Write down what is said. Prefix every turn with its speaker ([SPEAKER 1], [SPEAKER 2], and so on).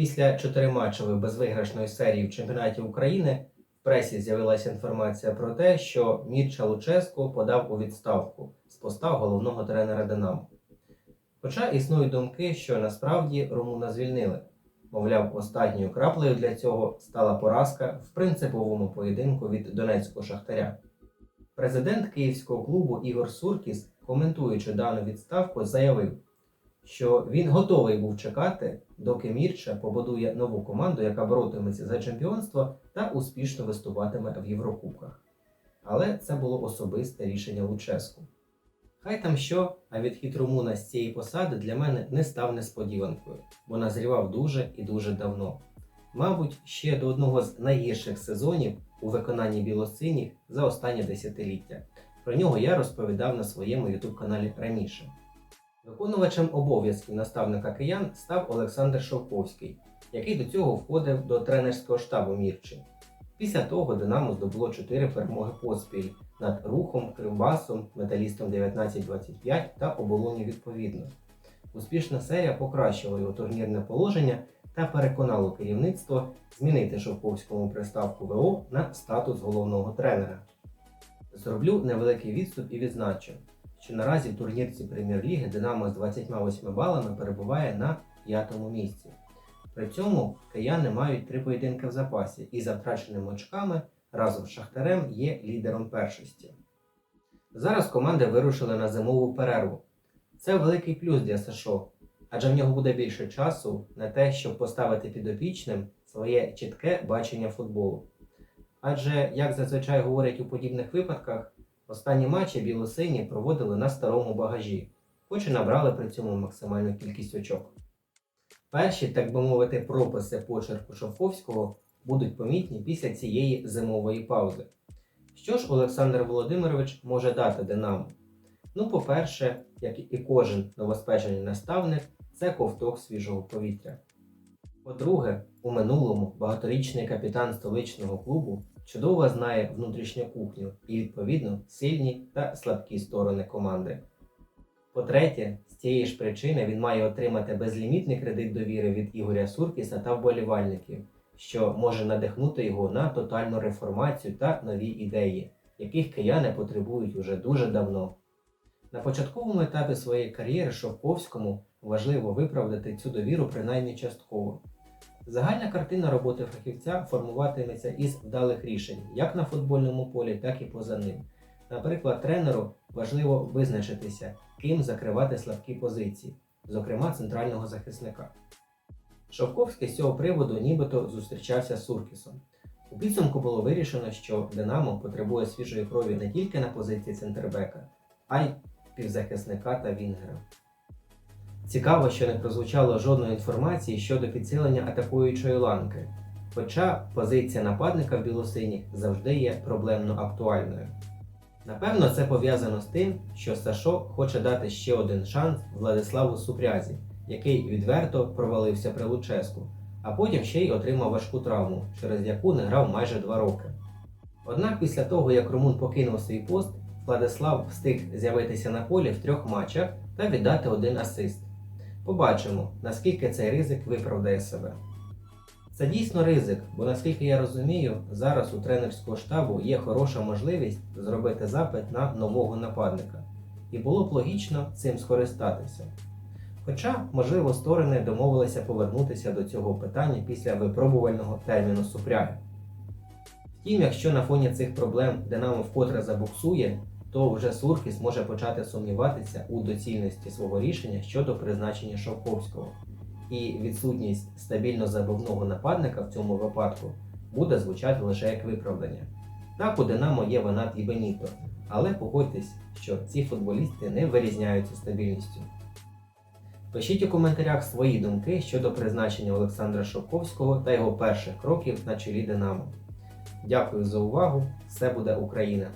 [SPEAKER 1] Після чотириматчевої безвиграшної серії в чемпіонаті України в пресі з'явилася інформація про те, що Мірча Луческо подав у відставку з поста головного тренера Динамо. Хоча існують думки, що насправді Румуна звільнили. Мовляв, останньою краплею для цього стала поразка в принциповому поєдинку від донецького шахтаря. Президент київського клубу Ігор Суркіс, коментуючи дану відставку, заявив, що він готовий був чекати, доки Мірча побудує нову команду, яка боротиметься за чемпіонство та успішно виступатиме в Єврокубках. Але це було особисте рішення Луческу. Хай там що, а відхід Румуна з цієї посади для мене не став несподіванкою, бо назрівав дуже і дуже давно. Мабуть, ще до одного з найгірших сезонів у виконанні білосиніх за останнє десятиліття. Про нього я розповідав на своєму youtube каналі раніше. Виконувачем обов'язків наставника киян став Олександр Шовковський, який до цього входив до тренерського штабу Мірчі. Після того Динамо здобуло 4 перемоги поспіль над Рухом, Кривбасом, Металістом 1925 та Оболоні відповідно. Успішна серія покращила його турнірне положення та переконало керівництво змінити Шовковському приставку ВО на статус головного тренера. Зроблю невеликий відступ і відзначу, що наразі в турнірці прем'єр-ліги Динамо з 28 балами перебуває на п'ятому місці. При цьому кияни мають три поєдинки в запасі і за втраченими очками разом з Шахтарем є лідером першості. Зараз команди вирушили на зимову перерву. Це великий плюс для Сашо, адже в нього буде більше часу на те, щоб поставити підопічним своє чітке бачення футболу. Адже, як зазвичай говорять у подібних випадках, останні матчі білосині проводили на старому багажі, хоч і набрали при цьому максимальну кількість очок. Перші, так би мовити, прописи почерку Шовковського будуть помітні після цієї зимової паузи. Що ж Олександр Володимирович може дати Динамо? Ну, по-перше, як і кожен новоспечений наставник, це ковток свіжого повітря. По-друге, у минулому багаторічний капітан столичного клубу чудово знає внутрішню кухню і, відповідно, сильні та слабкі сторони команди. По-третє, з цієї ж причини він має отримати безлімітний кредит довіри від Ігоря Суркіса та вболівальників, що може надихнути його на тотальну реформацію та нові ідеї, яких кияни потребують уже дуже давно. На початковому етапі своєї кар'єри Шовковському важливо виправдати цю довіру принаймні частково. Загальна картина роботи фахівця формуватиметься із вдалих рішень як на футбольному полі, так і поза ним. Наприклад, тренеру важливо визначитися, ким закривати слабкі позиції, зокрема центрального захисника. Шовковський з цього приводу нібито зустрічався з Суркісом. У підсумку було вирішено, що Динамо потребує свіжої крові не тільки на позиції центрбека, а й півзахисника та Вінгера. Цікаво, що не прозвучало жодної інформації щодо підсилення атакуючої ланки, хоча позиція нападника в білосині завжди є проблемно актуальною. Напевно, це пов'язано з тим, що Сашо хоче дати ще один шанс Владиславу Супрязі, який відверто провалився при Луческу, а потім ще й отримав важку травму, через яку не грав майже два роки. Однак після того, як Румун покинув свій пост, Владислав встиг з'явитися на полі в трьох матчах та віддати один асист. Побачимо, наскільки цей ризик виправдає себе. Це дійсно ризик, бо наскільки я розумію, зараз у тренерського штабу є хороша можливість зробити запит на нового нападника, і було б логічно цим скористатися. Хоча, можливо, сторони домовилися повернутися до цього питання після випробувального терміну супряги. Втім, якщо на фоні цих проблем Динамо вкотре забуксує, то вже Суркіс може почати сумніватися у доцільності свого рішення щодо призначення Шовковського, і відсутність стабільно забивного нападника в цьому випадку буде звучати лише як виправдання. Так у Динамо є Ванат і Беніто, але погодьтесь, що ці футболісти не вирізняються стабільністю. Пишіть у коментарях свої думки щодо призначення Олександра Шовковського та його перших кроків на чолі Динамо. Дякую за увагу! Все буде Україна!